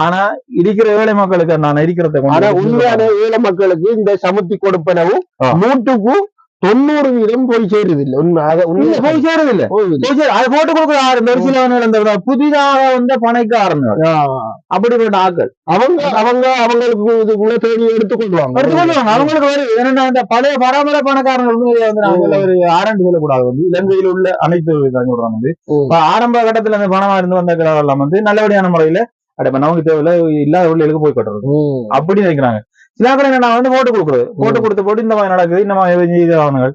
ஆனா இருக்கிற ஏழை மக்களுக்கு நான் இருக்கிறத ஆனா உண்மையான ஏழை மக்களுக்கு இந்த சமுத்தி கொடுப்பனவும் ஆ. நூற்றுக்கு தொண்ணூறு வீதம் போய் சேருது இல்ல உண்மை போய் சேருது இல்ல அது போட்டு கொடுக்குற இந்த ஒரு இந்த புதிதாக வந்த பணக்காரங்க ஆ. அப்படிப்பட்ட ஆட்கள் அவங்க அவங்க அவங்களுக்கு இதுக்குள்ள தேடி எடுத்துக்கொள்வாங்க எடுத்துக்கொள்ளுவாங்க அவங்களுக்கு வருது ஏன்னா இந்த பழைய பரம்பரை பணக்காரர்கள் வந்து நாங்கள் ஒரு ஆரண்டு சொல்லக்கூடாது வந்து. இலங்கையில் உள்ள அனைத்து சொல்றாங்க வந்து. ஆரம்ப கட்டத்துல இந்த பணமா இருந்து வந்த எல்லாம் வந்து நல்லபடியான முறையில அட நமக்கு தேவையில்ல இல்லாத உள்ளிகளுக்கு போய் கட்டுறது. அப்படி நினைக்கிறாங்க. சில பேர் என்ன வந்து போட்டு கொடுக்குறது. போட்டு கொடுத்து போட்டு இந்த மாதிரி நடக்குது இந்த மாதிரி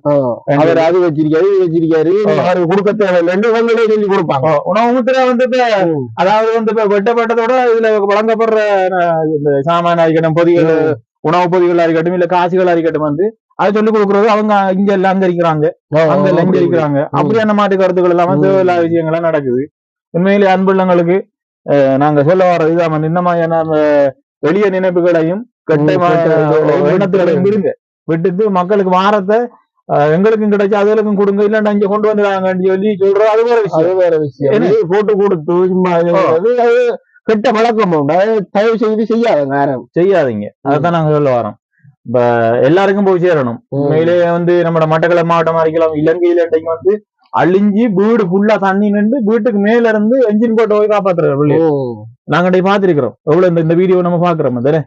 ஆ. அவர் அது வச்சிருக்காரு இது வச்சிருக்காரு அவருக்கு கொடுக்க தேவையில்லைன்னு இவங்களே சொல்லி கொடுப்பாங்க. உணவு முத்திரை வந்து இப்ப ம். அதாவது வந்து இப்ப வெட்டப்பட்டதோட இதுல வழங்கப்படுற இந்த சாமான அறிக்கட்டும் பொதிகள் உணவு பொதிகள் அறிக்கட்டும் இல்ல காசுகள் அறிக்கட்டும் வந்து அதை சொல்லி கொடுக்கறது அவங்க இங்க எல்லாம் அங்க இருக்கிறாங்க அங்க எல்லாம் இங்க இருக்கிறாங்க அப்படியான மாட்டு கருத்துக்கள் எல்லாம் வந்து. எல்லா விஷயங்களும் நடக்குது. உண்மையிலே அன்புள்ளங்களுக்கு நாங்க சொல்ல வர இதான் இந்த மாதிரியான எளிய நினைப்புகளையும் விடுங்க. விட்டுட்டு மக்களுக்கு வாரத்தை எங்களுக்கும் கிடைச்சு அதுகளுக்கும் கொடுங்க. இல்லன்னா இங்க கொண்டு வந்துடாங்கன்னு சொல்லி சொல்றது அது வேற விஷயம். அது வேற விஷயம். போட்டு கொடுத்து சும்மா கெட்ட பழக்கம் தயவு செய்து செய்யாத நேரம். செய்யாதீங்க. அதான் நாங்க சொல்ல வரோம் இப்ப எல்லாருக்கும் போய் சேரணும். உண்மையிலேயே வந்து நம்ம மட்டக்களப்பு மாவட்டமா இருக்கலாம் இலங்கையில இன்றைக்கு வந்து அழிஞ்சு வீடு ஃபுல்லா தண்ணி நின்று வீட்டுக்கு மேல இருந்து என்ஜின் போட்டு போய் காப்பாத்துறாரு. நாங்க பாத்திருக்கிறோம் எவ்வளவு இந்த- இந்த வீடியோ நம்ம பாக்குறோம் தானே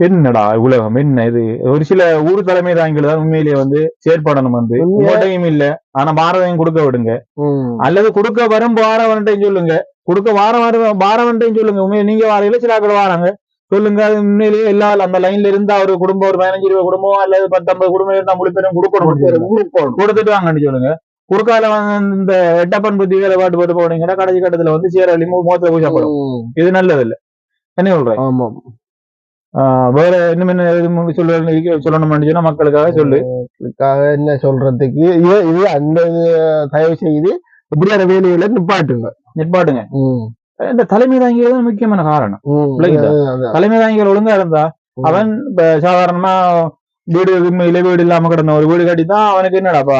என்னடா உலகம் என்ன இது? ஒரு சில ஊர் தலைமை தாங்கிகள் தான் உண்மையிலேயே வந்து செயற்படணும் வந்து? உங்கள்கிட்டயும் இல்ல. ஆனா பாரதையும் கொடுக்க விடுங்க. அல்லது கொடுக்க வரும் வாரவன்ட்டையும் சொல்லுங்க. கொடுக்க வாரம் வரும் வாரவன்ட்டையும் சொல்லுங்க. உண்மையில நீங்க வாரையில சில ஆட்கள் வராங்க. சொல்லுங்க உண்மையிலேயே எல்லா அந்த லைன்ல இருந்தா ஒரு குடும்பம் ஒரு பதினஞ்சு இருபது குடும்பம் அல்லது பத்தொன்பது குடும்பம் இருந்தா முழு பேரும் கொடுக்கணும். கொடுத்துட்டு வாங்கன்னு சொல்லுங்க. குறுக்கால வந்து இந்த எட்டப்பன் புத்தி வேலை பாட்டு போட்டு போனீங்கன்னா கடைசி கட்டத்துல வந்து சீரழி மோத்த பூஜை போடும். இது நல்லது இல்ல என்ன சொல்றேன் வேற இன்னும் என்ன சொல்ல சொல்லணும்னு சொன்னா மக்களுக்காக சொல்லு. என்ன சொல்றதுக்கு? இது இது அந்த தயவு செய்து இப்படியான வேலைகளை நிப்பாட்டுங்க. நிப்பாட்டுங்க. இந்த தலைமை தாங்கிகள் தான் முக்கியமான காரணம். தலைமை தாங்கிகள் ஒழுங்கா இருந்தா அவன் சாதாரணமா வீடு உண்மையிலே வீடு இல்லாம கிடந்த ஒரு வீடு கட்டி தான் அவனுக்கு என்னடாப்பா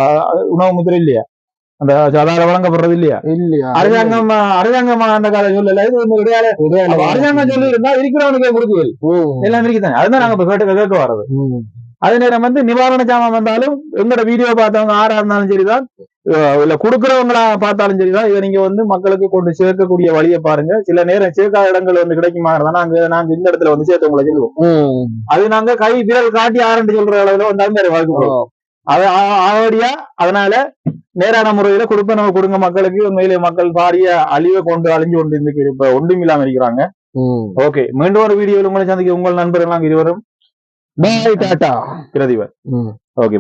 உணவு முத்திரை இல்லையா? அந்த சாதாரண வழங்கப்படுறது இல்லையா? இல்லையா? அரசாங்கம் அரசாங்கம் அந்த கால சொல்லல அரசாங்கம் சொல்லி இருந்தா இருக்கிறவனுக்கே கொடுக்குது எல்லாம் இருக்குதாங்க அதுதான் நாங்க இப்ப கேட்டு கேட்க வர்றது. அதே நேரம் வந்து நிவாரண ஜாமான் வந்தாலும் எங்களோட வீடியோ பார்த்தவங்க ஆறா இருந்தாலும் சரிதான். இல்ல குடுக்கறவங்களா பார்த்தாலும் சரிதான். இதை நீங்க வந்து மக்களுக்கு கொண்டு சேர்க்கக்கூடிய வழியை பாருங்க. சில நேரம் சேர்க்காத இடங்கள் வந்து கிடைக்குமா இருந்தா நாங்க நாங்க இந்த இடத்துல வந்து சேர்த்து உங்களை சொல்லுவோம். அது நாங்க கை விரல் காட்டி ஆரண்டு சொல்ற அளவுல வந்து அந்த மாதிரி வாழ்க்கை அது ஆவடியா அதனால நேரான முறையில கொடுப்ப நம்ம கொடுங்க மக்களுக்கு. உண்மையிலே மக்கள் பாரிய அழிவை கொண்டு அழிஞ்சு கொண்டு இருந்து இப்ப ஒன்றும் இல்லாம இருக்கிறாங்க. ஓகே. மீண்டும் ஒரு வீடியோவில் உங்களை சந்திக்க உங்கள் நண்பர்கள் இருவரும். டாடா. பிரதிவர் ம்.